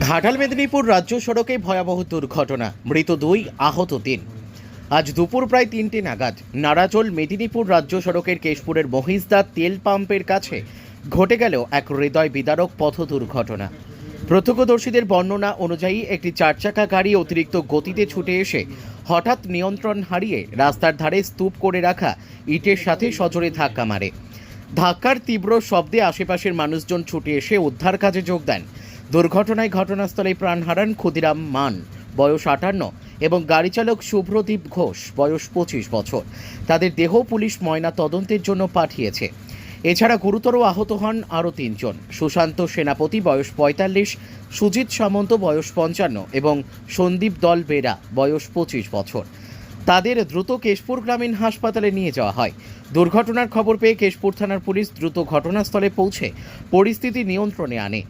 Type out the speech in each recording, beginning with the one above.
ঘাটাল মেদিনীপুর রাজ্য সড়কে ভয়াবহ দুর্ঘটনা। মৃত দুই আহত তিন। আজ দুপুর প্রায় তিনটে নাগাদ নারাজল মেদিনীপুর রাজ্য সড়কের কেশপুরের মহিষদা তেল পাম্পের কাছে ঘটে গেল এক হৃদয় বিদারক পথ দুর্ঘটনা। প্রত্যক্ষদর্শীদের বর্ণনা অনুযায়ী একটি চারচাকা গাড়ি অতিরিক্ত গতিতে ছুটে এসে হঠাৎ নিয়ন্ত্রণ হারিয়ে রাস্তার ধারে স্তূপ করে রাখা ইটের সাথে সজোরে ধাক্কা মারে। ধাক্কার তীব্র শব্দে আশেপাশের মানুষজন ছুটে এসে উদ্ধার কাজে যোগ দেন। দুর্ঘটনায় ঘটনাস্থলে প্রাণ হারান ক্ষুদিরাম মান। বয়স আটান্ন এবং গাড়ি চালক শুভ্রদীপ ঘোষ, বয়স পঁচিশ বছর। তাদের দেহ পুলিশ ময়না তদন্তের জন্য পাঠিয়েছে। এছাড়া গুরুতর আহত হন আরও তিনজন। সুশান্ত সেনাপতি, বয়স পঁয়তাল্লিশ, সুজিত সামন্ত, বয়স পঞ্চান্ন এবং সন্দীপ দল বেরা, বয়স পঁচিশ বছর। তাদের দ্রুত কেশপুর গ্রামীণ হাসপাতালে নিয়ে যাওয়া হয়। দুর্ঘটনার খবর পেয়ে কেশপুর থানার পুলিশ দ্রুত ঘটনাস্থলে পৌঁছে পরিস্থিতি নিয়ন্ত্রণে আনে।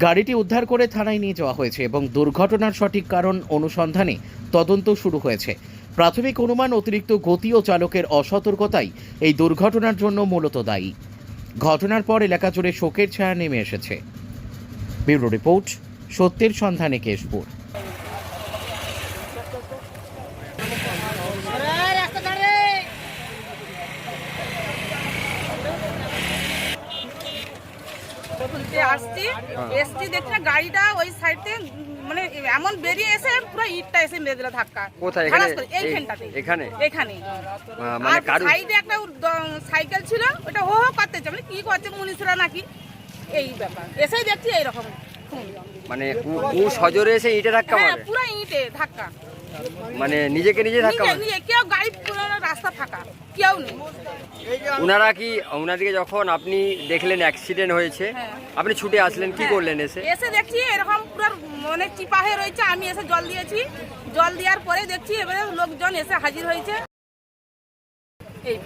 গাড়িটি উদ্ধার করে থানায় নিয়ে যাওয়া হয়েছে এবং দুর্ঘটনার সঠিক কারণ অনুসন্ধানে তদন্ত শুরু হয়েছে। প্রাথমিক অনুমান অতিরিক্ত গতি ও চালকের অসতর্কতাই এই দুর্ঘটনার জন্য মূলত দায়ী। ঘটনার পর এলাকা জুড়ে শোকের ছায়া নেমে এসেছে। ব্যুরো রিপোর্ট সত্যের সন্ধানে কেশপুর। খুলতে আসছি। এসছি দেখছি গাড়িটা ওই সাইডে মানে এমন বেরিয়ে এসে পুরো ইটটা এসে মেরে দিল ধাক্কা। কোথায়? এখানে? এইখানটাতে এখানে? এখানে। মানে কারু সাইডে একটা সাইকেল ছিল ওটা হো হো করতেছে। মানে কি করছে মুনিশরা নাকি? এই ব্যাপার। এসেই দেখছি এইরকম। মানে উ সজোরে এসে ইটে ধাক্কা হ্যাঁ মারে? পুরো ইটে ধাক্কা। মানে নিজেকে নিজে ধাক্কা মারে? নিজে কেউ গাড়ি পুরো রাস্তা ফাঁকা কেউ নেই। উনারা কি উনাদিকে যখন আপনি দেখলেন অ্যাক্সিডেন্ট হয়েছে হ্যাঁ। আপনি ছুটে আসলেন কি হ্যাঁ। করলেন এসে? এসে দেখছি এরকম পুরো অনেক চিপা হয়ে রয়েছে আমি এসে জল দিয়েছি। জল দেওয়ার পরে দেখছি এবারে লোকজন এসে হাজির হয়েছে। এই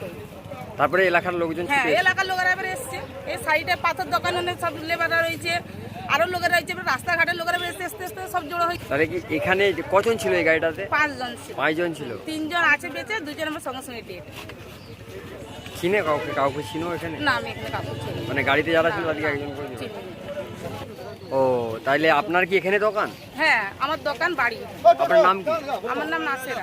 তারপরে এলাকার লোকজন হ্যাঁ এলাকার লোকেরা এবারে এসছে। এই সাইডে পাথর দোকান অনেক সব লেবাররা রয়েছে। আরও লোকেরা রয়েছে রাস্তাঘাটের লোকেরা এসে আস্তে আস্তে সব জড়ো হয়েছে তাহলে কি এখানে কজন ছিল এই গাড়িটাতে? পাঁচজন ছিল। পাঁচজন ছিল? তিনজন আছে বেঁচে দুজন আমার সঙ্গে সঙ্গে ডেট চিনে কাউকে? কাউকে চিনো এখানে? না আমি এখানে কাপড় ছিল মানে গাড়িতে যারা ছিল তাদেরকে একজন করে ও তাইলে আপনার কি এখানে দোকান? হ্যাঁ আমার দোকান বাড়ি। আপনার নাম কি? আমার নাম নাসেরা।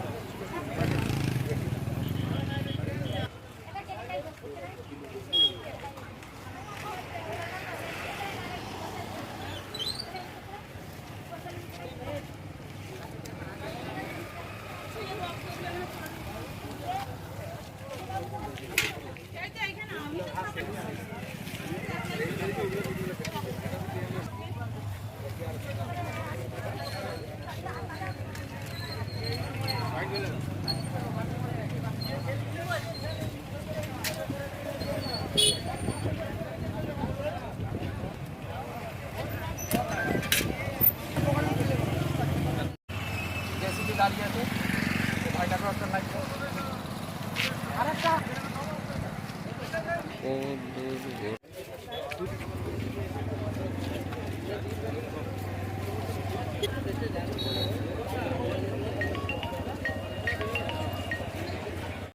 লাগবে